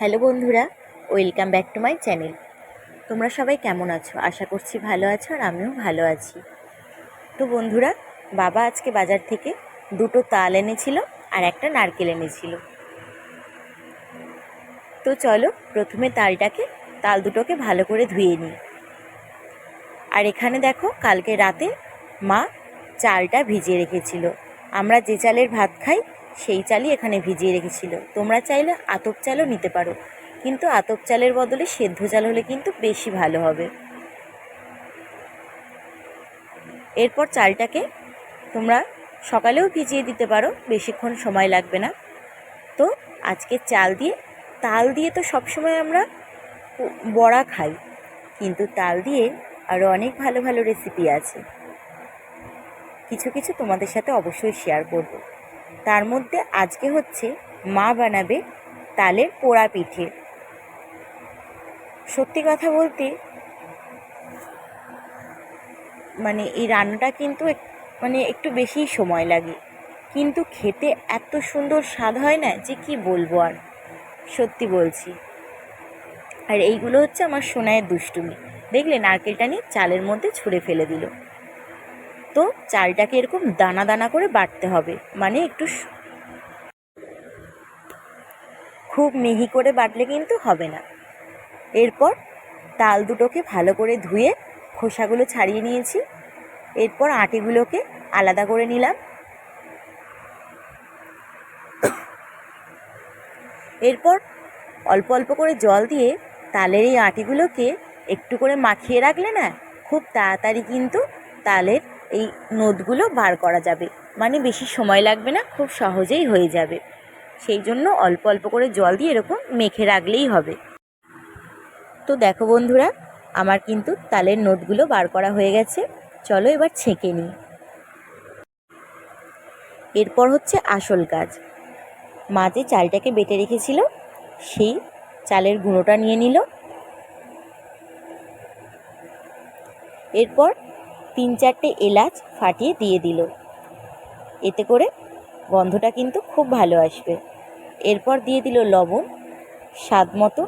Hello বন্ধুরা, welcome back to my channel. তোমরা সবাই কেমন আছো? আশা করছি ভালো আছো আর আমিও ভালো আছি। তো বন্ধুরা, বাবা আজকে বাজার থেকে দুটো তাল এনেছিল আর একটা নারকেল এনেছিল। তো চলো, প্রথমে তালটাকে, তাল দুটোকে ভালো করে ধুয়ে নিই। আর এখানে দেখো, কালকে রাতে মা চালটা ভিজিয়ে রেখেছিল। আমরা যে চালের ভাত খাই সেই চালই এখানে ভিজিয়ে রেখেছিল। তোমরা চাইলে আতপ চালও নিতে পারো। কিন্তু আতপ চালের বদলে সেদ্ধ চাল হলে কিন্তু বেশি ভালো হবে। এরপর চালটাকে তোমরা সকালেও ভিজিয়ে দিতে পারো, বেশিক্ষণ সময় লাগবে না। তো আজকে চাল দিয়ে, তাল দিয়ে তো সবসময় আমরা বড়া খাই, কিন্তু তাল দিয়ে আরও অনেক ভালো ভালো রেসিপি আছে। কিছু কিছু তোমাদের সাথে অবশ্যই শেয়ার করব। তার মধ্যে আজকে হচ্ছে মা বানাবে তালের পোড়া পিঠে। সত্যি কথা বলতে মানে এই রান্নাটা কিন্তু মানে একটু বেশি সময় লাগে। কিন্তু খেতে এত সুন্দর স্বাদ হয় না যে কি বলব আর, সত্যি বলছি। আর এইগুলো হচ্ছে আমার সোনায়ের দুষ্টুমি। দেখলে নারকেলটা নিয়ে চালের মধ্যে ছুঁড়ে ফেলে দিল। তো চালটাকে এরকম দানা দানা করে বাটতে হবে। মানে একটু খুব মিহি করে বাটলে কিন্তু হবে না। এরপর তাল দুটোকে ভালো করে ধুয়ে খোসাগুলো ছাড়িয়ে নিয়েছি। এরপর আটিগুলোকে আলাদা করে নিলাম। এরপর অল্প অল্প করে জল দিয়ে তালের এই আটিগুলোকে একটু করে মাখিয়ে রাখলে না, খুব তাড়াতাড়ি কিন্তু তালের এই নোদগুলো বার করা যাবে। মানে বেশি সময় লাগবে না, খুব সহজেই হয়ে যাবে। সেই জন্য অল্প অল্প করে জল দিয়ে এরকম মেখে রাখলেই হবে। তো দেখো বন্ধুরা, আমার কিন্তু তালের নোটগুলো বার করা হয়ে গেছে। চলো এবার ছেঁকে নিই। এরপর হচ্ছে আসল কাজ। মা যে চালটাকে বেটে রেখেছিল, সেই চালের গুঁড়োটা নিয়ে নিল। এরপর তিন চারটে এলাচ ফাটিয়ে দিয়ে দিল। এতে করে গন্ধটা কিন্তু খুব ভালো আসবে। এরপর দিয়ে দিল লবণ, স্বাদ মতো।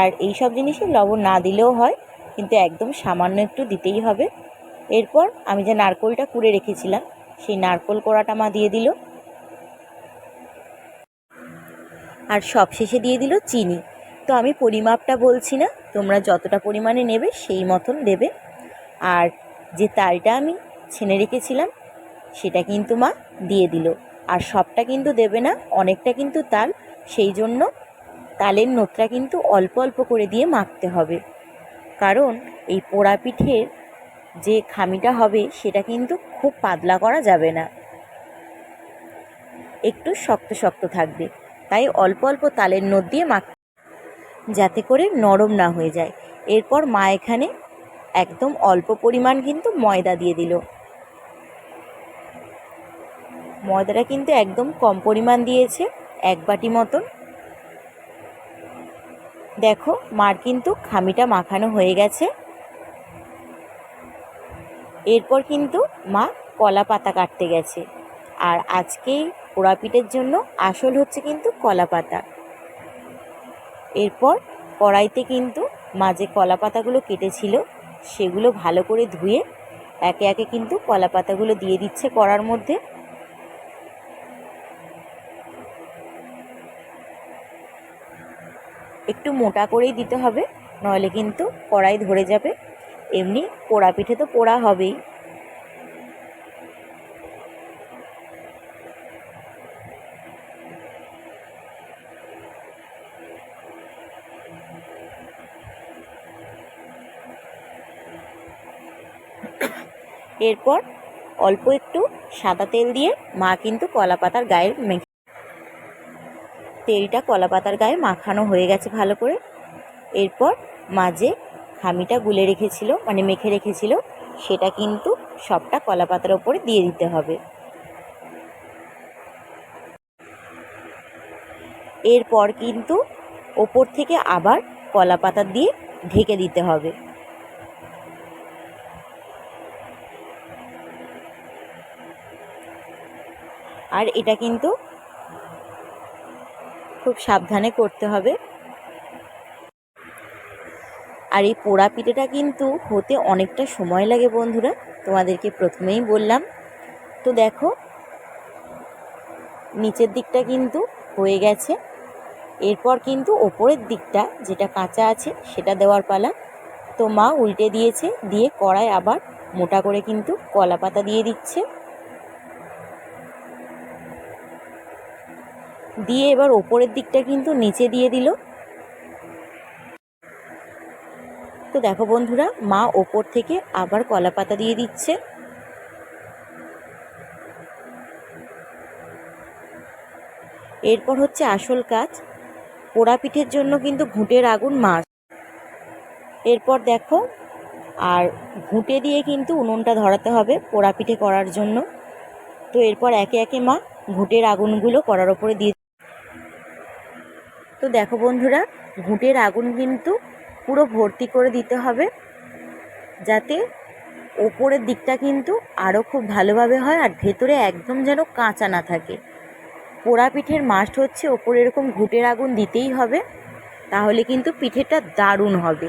আর এই সব জিনিসে লবণ না দিলেও হয়, কিন্তু একদম সামান্য একটু দিতেই হবে। এরপর আমি যে নারকোলটা কুড়ে রেখেছিলাম, সেই নারকোল কোড়াটা মা দিয়ে দিল। আর সব শেষে দিয়ে দিল চিনি। তো আমি পরিমাপটা বলছি না, তোমরা যতটা পরিমাণে নেবে সেই মতন দেবে। আর যে তালটা আমি ছেনে রেখেছিলাম, সেটা কিন্তু মা দিয়ে দিল। আর সবটা কিন্তু দেবে না, অনেকটা কিন্তু তাল, সেই জন্য তালের নোটটা কিন্তু অল্প অল্প করে দিয়ে মাখতে হবে। কারণ এই পোড়া পিঠের যে খামিটা হবে, সেটা কিন্তু খুব পাতলা করা যাবে না। একটু শক্ত শক্ত থাকবে, তাই অল্প অল্প তালের নোট দিয়ে মাখ যাতে করে নরম না হয়ে যায়। এরপর মা এখানে একদম অল্প পরিমাণ কিন্তু ময়দা দিয়ে দিল। ময়দাটা কিন্তু একদম কম পরিমাণ দিয়েছে, এক বাটি মতন। দেখো, মার কিন্তু খামিটা মাখানো হয়ে গেছে। এরপর কিন্তু মা কলা পাতা কাটতে গেছে। আর আজকে পোড়া পিঠের জন্য আসল হচ্ছে কিন্তু কলা পাতা। এরপর কড়াইতে কিন্তু মা যে কলা পাতাগুলো কেটেছিল সেগুলো ভালো করে ধুয়ে একে একে কিন্তু কলা পাতাগুলো দিয়ে দিচ্ছে কড়ার মধ্যে। একটু মোটা করেই দিতে হবে, নইলে কিন্তু কড়াই ধরে যাবে। এমনি পোড়া পিঠে তো পোড়া হবেই। এরপর অল্প একটু সাদা তেল দিয়ে মা কিন্তু কলা পাতার গায়ে মেখে তেলটা কলা পাতার গায়ে মাখানো হয়ে গেছে ভালো করে। এরপর মাঝে খামিটা গুলে রেখেছিল মানে মেখে রেখেছিল, সেটা কিন্তু সবটা কলা পাতার ওপরে দিয়ে দিতে হবে। এরপর কিন্তু ওপর থেকে আবার কলা পাতা দিয়ে ঢেকে দিতে হবে। আর এটা কিন্তু খুব সাবধানে করতে হবে। আর এই পোড়া পিঠেটা কিন্তু হতে অনেকটা সময় লাগে বন্ধুরা, তোমাদেরকে প্রথমেই বললাম। তো দেখো, নিচের দিকটা কিন্তু হয়ে গেছে। এরপর কিন্তু ওপরের দিকটা যেটা কাঁচা আছে সেটা দেওয়ার পালা। তো মা উল্টে দিয়েছে, দিয়ে কড়াই আবার মোটা করে কিন্তু কলা পাতা দিয়ে দিচ্ছে। দিয়ে এবার ওপরের দিকটা কিন্তু নিচে দিয়ে দিল। তো দেখো বন্ধুরা, মা ওপর থেকে আবার কলা পাতা দিয়ে দিচ্ছে। এরপর হচ্ছে আসল কাজ, পোড়া পিঠের জন্য কিন্তু ঘুঁটের আগুন মাছ এরপর দেখো, আর ঘুঁটে দিয়ে কিন্তু উনুনটা ধরাতে হবে পোড়া পিঠে করার জন্য। তো এরপর একে একে মা ঘুঁটের আগুনগুলো করার ওপরে দিয়ে তো দেখো বন্ধুরা, ঘুঁটের আগুন কিন্তু পুরো ভর্তি করে দিতে হবে যাতে ওপরের দিকটা কিন্তু আরও খুব ভালোভাবে হয় আর ভেতরে একদম যেন কাঁচা না থাকে। পোড়া পিঠের মাস্ট হচ্ছে ওপরে এরকম ঘুঁটের আগুন দিতেই হবে, তাহলে কিন্তু পিঠেটা দারুণ হবে।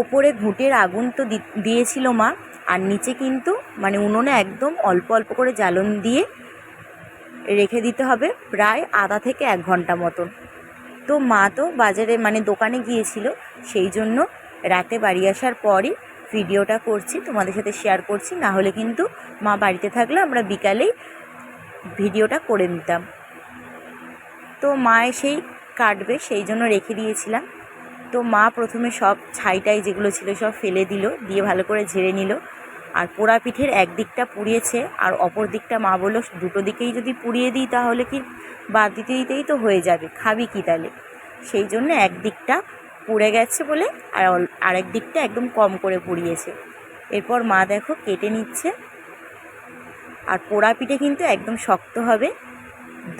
ওপরে ঘুঁটের আগুন তো দিয়েছিল মা, আর নিচে কিন্তু মানে উনুনে একদম অল্প অল্প করে জ্বালন দিয়ে রেখে দিতে হবে প্রায় আধা থেকে এক ঘণ্টা মতন। তো মা তো বাজারে মানে দোকানে গিয়েছিল, সেই জন্য রাতে বাড়ি আসার পরই ভিডিওটা করছি, তোমাদের সাথে শেয়ার করছি। না হলে কিন্তু মা বাড়িতে থাকলে আমরা বিকালেই ভিডিওটা করে নিতাম। তো মা এসেই কাটবে, সেই জন্য রেখে দিয়েছিলাম। তো মা প্রথমে সব ছাইটাই যেগুলো ছিল সব ফেলে দিল, দিয়ে ভালো করে ঝেড়ে নিল। আর পোড়া পিঠের একদিকটা পুড়িয়েছে আর অপর দিকটা মা বলল, দুটো দিকেই যদি পুড়িয়ে দিই তাহলে কি বাদ দিতে দিতেই তো হয়ে যাবে, খাবি কি তাহলে? সেই জন্য একদিকটা পুড়ে গেছে বলে আর আরেক দিকটা একদম কম করে পুড়িয়েছে। এরপর মা দেখো কেটে নিচ্ছে। আর পোড়া পিঠে কিন্তু একদম শক্ত হবে।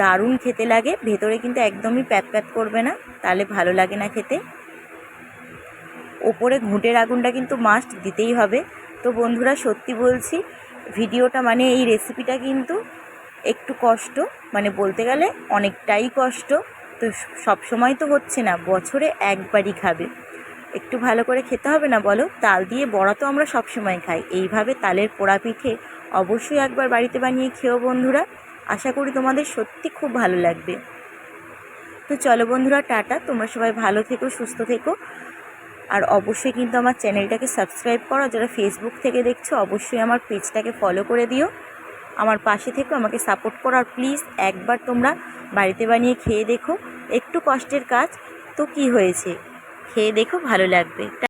দারুণ খেতে লাগে, ভেতরে কিন্তু একদমই প্যাত প্যাত করবে না, তাহলে ভালো লাগে না খেতে। ওপরে ঘুঁটের আগুনটা কিন্তু মাস্ট দিতেই হবে। তো বন্ধুরা সত্যি বলছি, ভিডিওটা মানে এই রেসিপিটা কিন্তু একটু কষ্ট মানে বলতে গেলে অনেকটাই কষ্ট। তো সব সময় তো হচ্ছে না, বছরে একবারই খাবে। একটু ভালো করে খেতে হবে না বলো? তাল দিয়ে বড়া তো আমরা সব সময় খাই। এইভাবে তালের পোড়া পিঠে অবশ্যই একবার বাড়িতে বানিয়ে খেও বন্ধুরা, আশা করি তোমাদের সত্যি খুব ভালো লাগবে। তো চলো বন্ধুরা, টাটা। তোমরা সবাই ভালো থেকো, সুস্থ থেকো। আর অবশ্যই কিন্তু আমার চ্যানেলটাকে সাবস্ক্রাইব করো। যারা ফেসবুক থেকে দেখছ, অবশ্যই আমার পেজটাকে ফলো করে দিও। আমার পাশে থেকে, আমাকে সাপোর্ট করো। আর প্লিজ একবার তোমরা বাড়িতে বানিয়ে খেয়ে দেখো। একটু কষ্টের কাজ, তো কি হয়েছে? খেয়ে দেখো, ভালো লাগবে।